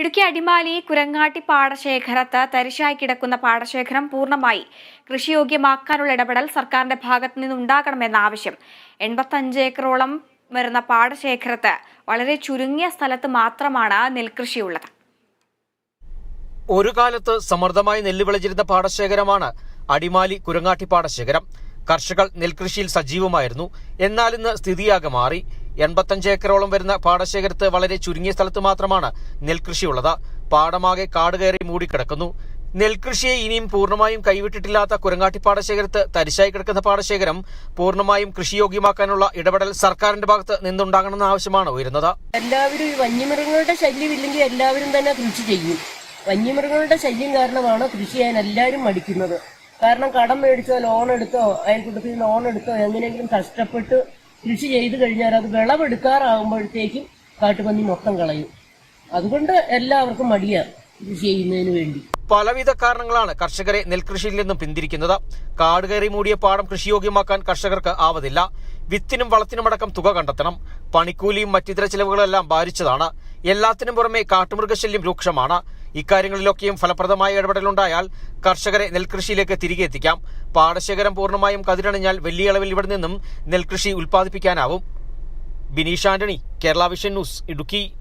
ഇടുക്കി അടിമാലി കുരങ്ങാട്ടി പാടശേഖരത്ത് തരിശായി കിടക്കുന്ന പാടശേഖരം പൂർണമായി കൃഷിയോഗ്യമാക്കാനുള്ള ഇടപെടൽ സർക്കാരിന്റെ ഭാഗത്തു നിന്നുണ്ടാകണമെന്ന ആവശ്യം. എൺപത്തഞ്ച് ഏക്കറോളം വരുന്ന പാടശേഖരത്ത് വളരെ ചുരുങ്ങിയ സ്ഥലത്ത് മാത്രമാണ് നെൽകൃഷിയുള്ളത്. ഒരു കാലത്ത് സമൃദ്ധമായി നെല്ല് വിളഞ്ഞിരുന്ന പാടശേഖരമാണ് അടിമാലി കുരങ്ങാട്ടി പാടശേഖരം. കർഷകർ നെൽകൃഷിയിൽ സജീവമായിരുന്നു. എന്നാൽ ഇന്ന് സ്ഥിതിയാകെ മാറി. എൺപത്തഞ്ച് ഏക്കറോളം വരുന്ന പാടശേഖരത്ത് വളരെ ചുരുങ്ങിയ സ്ഥലത്ത് മാത്രമാണ് നെൽകൃഷിയുള്ളത്. പാടമാകെ കാട് കയറി മൂടിക്കിടക്കുന്നു. നെൽകൃഷിയെ ഇനിയും പൂർണമായും കൈവിട്ടിട്ടില്ലാത്ത കുരങ്ങാട്ടി പാടശേഖരത്ത് തരിശായി കിടക്കുന്ന പാടശേഖരം പൂർണമായും കൃഷിയോഗ്യമാക്കാനുള്ള ഇടപെടൽ സർക്കാരിന്റെ ഭാഗത്ത് നിന്നുണ്ടാകണമെന്ന ആവശ്യമാണ് ഉയരുന്നത്. എല്ലാവരും ഈ വന്യമൃഗങ്ങളുടെ ശല്യം ഇല്ലെങ്കിൽ എല്ലാവരും തന്നെ കൃഷി ചെയ്യും. വന്യമൃഗങ്ങളുടെ ശല്യം കാരണമാണ് കൃഷി ചെയ്യാൻ എല്ലാവരും മടിക്കുന്നത്. കാരണം കടം മേടിച്ചോ ലോൺ എടുത്തോ അയൽക്കൂട്ടത്തിൽ ലോൺ എടുത്തോ എങ്ങനെയെങ്കിലും കഷ്ടപ്പെട്ട് കൃഷി ചെയ്ത് കഴിഞ്ഞാൽ അത് വിളവെടുക്കാറാകുമ്പോഴത്തേക്കും കാട്ടുപന്നി മൊത്തം കളയും. അതുകൊണ്ട് എല്ലാവർക്കും മടിയാണ് കൃഷി ചെയ്യുന്നതിന് വേണ്ടി. പലവിധ കാരണങ്ങളാണ് കർഷകരെ നെൽകൃഷിയിൽ നിന്നും പിന്തിരിക്കുന്നത്. കാട് കയറി മൂടിയ പാടം കൃഷിയോഗ്യമാക്കാൻ കർഷകർക്ക് ആവതില്ല. വിത്തിനും വളത്തിനുമടക്കം തുക കണ്ടെത്തണം. പണിക്കൂലിയും മറ്റിതര ചെലവുകളെല്ലാം ഭാരിച്ചതാണ് എല്ലാത്തിനും പുറമെ കാട്ടുമൃഗശല്യം രൂക്ഷമാണ്. ഇക്കാര്യങ്ങളിലൊക്കെയും ഫലപ്രദമായ ഇടപെടലുണ്ടായാൽ കർഷകരെ നെൽകൃഷിയിലേക്ക് തിരികെ എത്തിക്കാം. പാടശേഖരം പൂർണമായും കതിരണിഞ്ഞാൽ വലിയ അളവിൽ ഇവിടെ നിന്നും നെൽകൃഷി ഉൽപ്പാദിപ്പിക്കാനാവും. Bineesh Antony Kerala vision news Idukki.